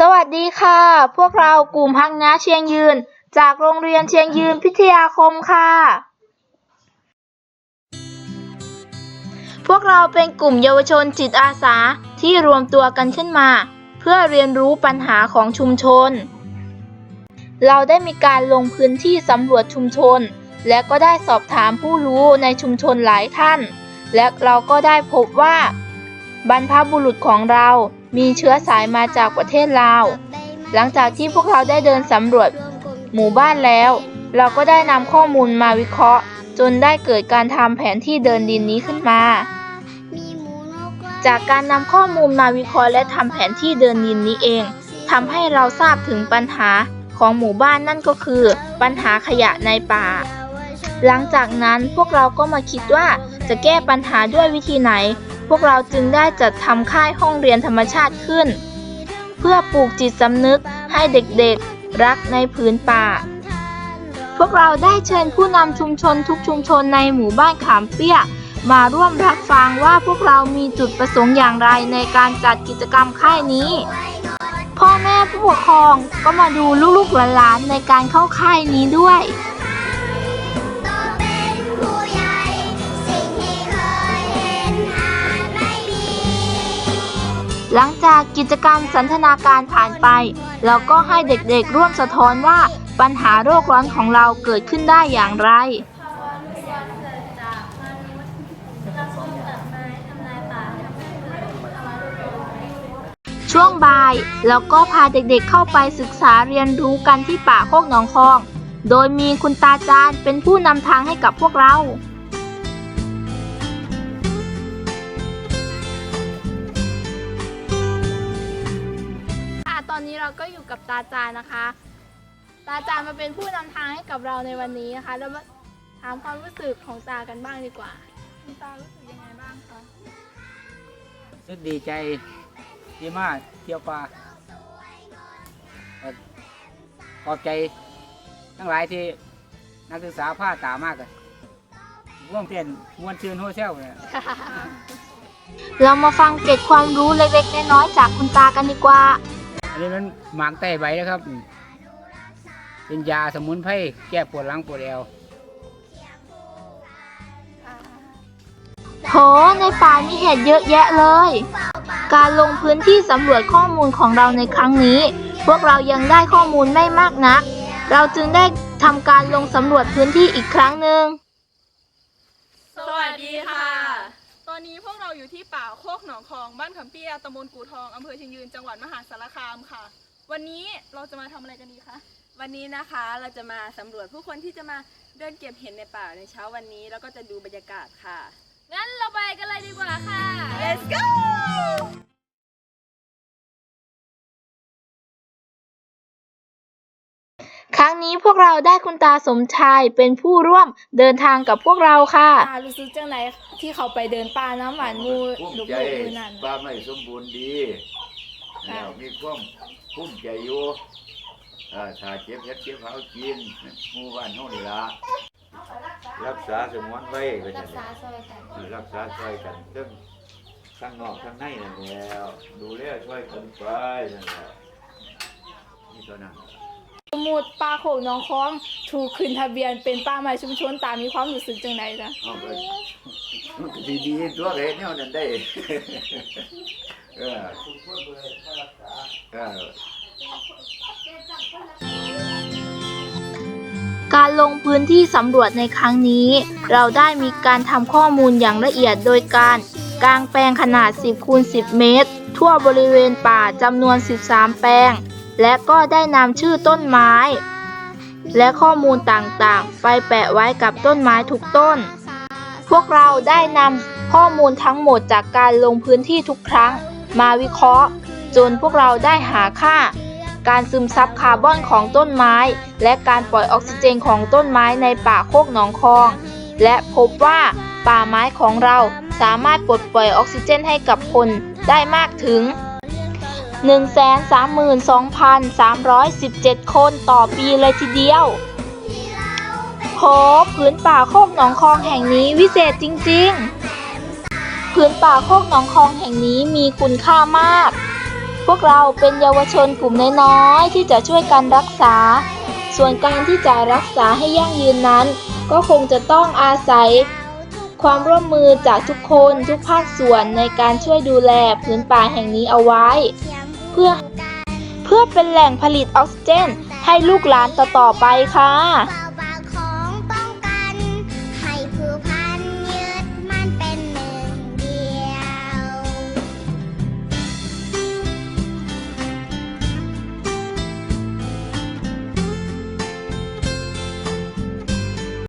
สวัสดีค่ะ พวกเรากลุ่มพังน้าเชียงยืน จากโรงเรียนเชียงยืนพิทยาคมค่ะ พวกเราเป็นกลุ่มเยาวชนจิตอาสาที่รวมตัวกันขึ้นมา เพื่อเรียนรู้ปัญหาของชุมชน เราได้มีการลงพื้นที่สำรวจชุมชน และก็ได้สอบถามผู้รู้ในชุมชนหลายท่าน และเราก็ได้พบว่า บรรพบุรุษของเรา มีเชื้อสายมาจากประเทศลาว หลังจากที่พวกเราได้เดินสำรวจหมู่บ้านแล้ว เราก็ได้นำข้อมูลมาวิเคราะห์ จนได้เกิดการทำแผนที่เดินดินนี้ขึ้นมา จากการนำข้อมูลมาวิเคราะห์และทำแผนที่เดินดินนี้เองทำให้เราทราบถึงปัญหาของหมู่บ้านนั่นก็คือ ปัญหาขยะในป่า หลังจากนั้นพวกเราก็มาคิดว่าจะแก้ปัญหาด้วยวิธีไหน วกเราจึงได้จัดทำค่ายห้องเรียนธรรมชาติขึ้น เพื่อปลูกจิตสำนึกให้เด็กๆ รักในผืนป่า พวกเราได้เชิญผู้นำชุมชนทุกชุมชนในหมู่บ้านขามเปี้ย มาร่วมรับฟังว่าพวกเรามีจุดประสงค์อย่างไรในการจัดกิจกรรมค่ายนี้ พ่อแม่ผู้ปกครองก็มาดูลูกๆหลานๆในการเข้าค่ายนี้ด้วย หลังจากกิจกรรมสันทนาการผ่านไป เราก็ให้เด็กๆร่วมสะท้อนว่าปัญหาโรคร้อนของเราเกิดขึ้นได้อย่างไร ช่วงบ่ายเราก็พาเด็กๆเข้าไปศึกษาเรียนรู้กันที่ป่าโคกหนองคอง โดยมีคุณตาจารย์เป็นผู้นำทางให้กับพวกเรา อนนี้เราก็อยู่กับตาจารย์นะคะ ตาจารย์มาเป็นผู้นำทางให้กับเราในวันนี้นะคะแล้วมาถามความรู้สึกของตากันบ้างดีกว่า คุณตารู้สึกยังไงบ้างคะ รู้สึกดีใจที่มาเที่ยวป่าเอ่อขอบใจทั้งหลายที่นักศึกษาผ้าตามากเลยร่วมเปลี่ยนมวนชื่นโฮเซลเนี่ยเรามาฟังเกร็ดความรู้เล็กๆน้อยๆจากคุณตากันดีกว่า อันนี้มันหมากไต้ใบนะครับ เป็นยาสมุนไพรแก้ปวดหลังปวดเอวโหในป่ามีเห็ดเยอะแยะเลย การลงพื้นที่สำรวจข้อมูลของเราในครั้งนี้ พวกเรายังได้ข้อมูลไม่มากนัก เราจึงได้ทำการลงสำรวจพื้นที่อีกครั้งหนึ่ง สวัสดีค่ะต อนนี้พวกเราอยู่ที่ป่าโคกหนองคอง บ้านขำเปี้ยตำบลกู่ทองอำเภอเชียงยืน จังหวัดมหาสารคามค่ะ วันนี้เราจะมาทำอะไรกันดีคะ วันนี้นะคะเราจะมาสำรวจผู้คนที่จะมาเดินเก็บเห็ดในป่าในเช้าวันนี้ แล้วก็จะดูบรรยากาศค่ะ รั้งนี้พวกเราได้คุณตาสมชายเป็นผู้ร่วมเดินทางกับพวกเราค่ะตารู้สึกจังไหนที่เขาไปเดินป่าน้ำหวานมูภูมิลูกใจๆมือนั่นป้าไม่สมบูรณ์ดีแล้วมีความภูมิใจอยู่อ่าถ้าเจ็บเฮ็ดเจ็บเขากินหมู่บ้านเฮานี่ละรักษาสมวนไว้ก็จะรักษาช่วยกัน รักษาช่วยกันทั้งข้างนอกข้างในนั่นแหล้ว ดูแลช่วยกันไปนั่นแหละนี่เท่านั้น สมุดป่าโคกหนองคองถูกขึ้นทะเบียนเป็นป่าไม้ชุมชนตามีความรู้สึกจังไหนจ๊ะเอาไปมันก็ดีดีๆตัวเฮ็ดแนวนั้นได้ เออเออ การลงพื้นที่สำรวจในครั้งนี้ เราได้มีการทำข้อมูลอย่างละเอียดโดยการกางแปลงขนาด 10คูณ10 เมตร ทั่วบริเวณป่าจำนวน 13 แปลง และก็ได้นำชื่อต้นไม้ และข้อมูลต่างๆ ไปแปะไว้กับต้นไม้ทุกต้น พวกเราได้นำข้อมูลทั้งหมดจากการลงพื้นที่ทุกครั้ง มาวิเคราะห์ จนพวกเราได้หาค่า การซึมซับคาร์บอนของต้นไม้ และการปล่อยออกซิเจนของต้นไม้ในป่าโคกหนองคอง และพบว่าป่าไม้ของเราสามารถปลดปล่อยออกซิเจนให้กับคนได้มากถึง 132,317 คนต่อปีเลยทีเดียวโหพื้นป่าโคกหนองคองแห่งนี้วิเศษจริงๆ พื้นป่าโคกหนองคองแห่งนี้มีคุณค่ามาก พวกเราเป็นเยาวชนกลุ่มน้อยๆที่จะช่วยกันรักษา ส่วนการที่จะรักษาให้ยั่งยืนนั้น ก็คงจะต้องอาศัยความร่วมมือจากทุกคนทุกภาคส่วนในการช่วยดูแลพื้นป่าแห่งนี้เอาไว้ เพื่อ เพื่อเป็นแหล่งผลิตออกซิเจนให้ลูกหลานต่อๆไปค่ะ